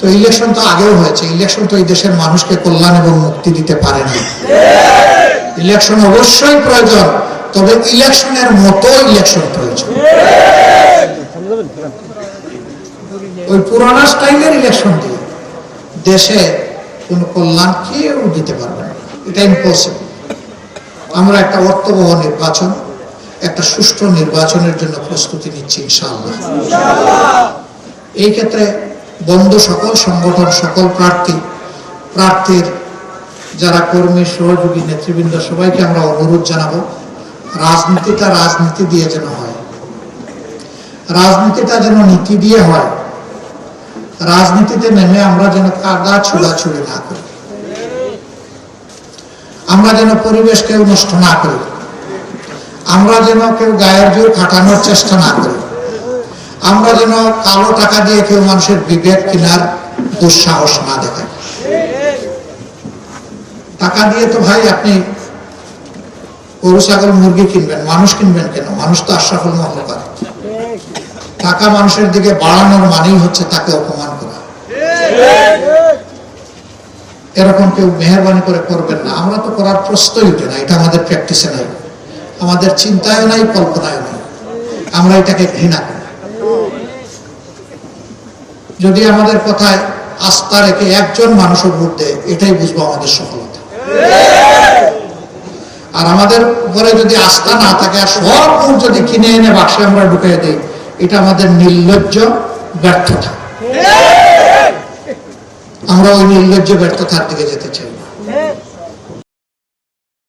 তো ইলেকশন তো আগেও হয়েছে। ইলেকশন তো এই দেশের মানুষকে কল্যাণ এবং মুক্তি দিতে পারে না। ইলেকশন অবশ্যই প্রয়োজন, তবে ইলেকশনের মতো ইলেকশন প্রয়োজন। ওই পুরানা স্টাইলের ইলেকশন দিয়ে দেশে কোন কল্যাণ কেউ দিতে পারবে না। এটা ইম্পসিবল আমরা একটা অর্থবহ নির্বাচন, একটা সুষ্ঠু নির্বাচনের জন্য প্রস্তুতি নিচ্ছি, ইনশাআল্লাহ। এই ক্ষেত্রে বন্ধু সকল, সংগঠন সকল, প্রার্থী, প্রার্থীর যারা কর্মী, সহযোগী, নেতৃবৃন্দ, সবাইকে আমরা অনুরোধ জানাব, রাজনীতিটা রাজনীতি দিয়ে যেন হয়। রাজনীতিটা যেন নীতি দিয়ে হয়। রাজনীতিতে নেমে আমরা যেন কাদা ছোড়াছুড়ি না করি। আমরা যেন পরিবেশকে নষ্ট না করি। আমরা যেন কেউ গায়ের জোর খাটানোর চেষ্টা না করি। আমরা যেন কালো টাকা দিয়ে কেউ মানুষের বিবেক কেনার দুঃসাহস না দেখাই। টাকা দিয়ে তো ভাই আপনি গরু, ছাগল, মুরগি কিনবেন, মানুষ কিনবেন কেন? মানুষ তো আশরাফুল মহলকার টাকা মানুষের দিকে বাড়ানোর মানেই হচ্ছে তাকে অপমান করা। এরকম কেউ মেহরবানি করে করবেন না। আমরা তো করার প্রশ্নই উঠে না এটা আমাদের প্র্যাকটিসে নাই। আমাদের চিন্তায় নাই কল্পনায় নাই। আমরা এটাকে ঘৃণা করি। যদি আমাদের কথায় আস্থা রেখে একজন মানুষও ভোট দেয়, এটাই বুঝব আমাদের সফলতা। আর আমাদের উপরে যদি আস্থা না থাকে, আর সব ভোট যদি কিনে এনে বাক্সে আমরা ঢুকিয়ে দিই, এটা আমাদের নির্লজ্জ ব্যর্থতা। আমরা ওই নির্লজ্জ ব্যর্থতার দিকে যেতে চাই।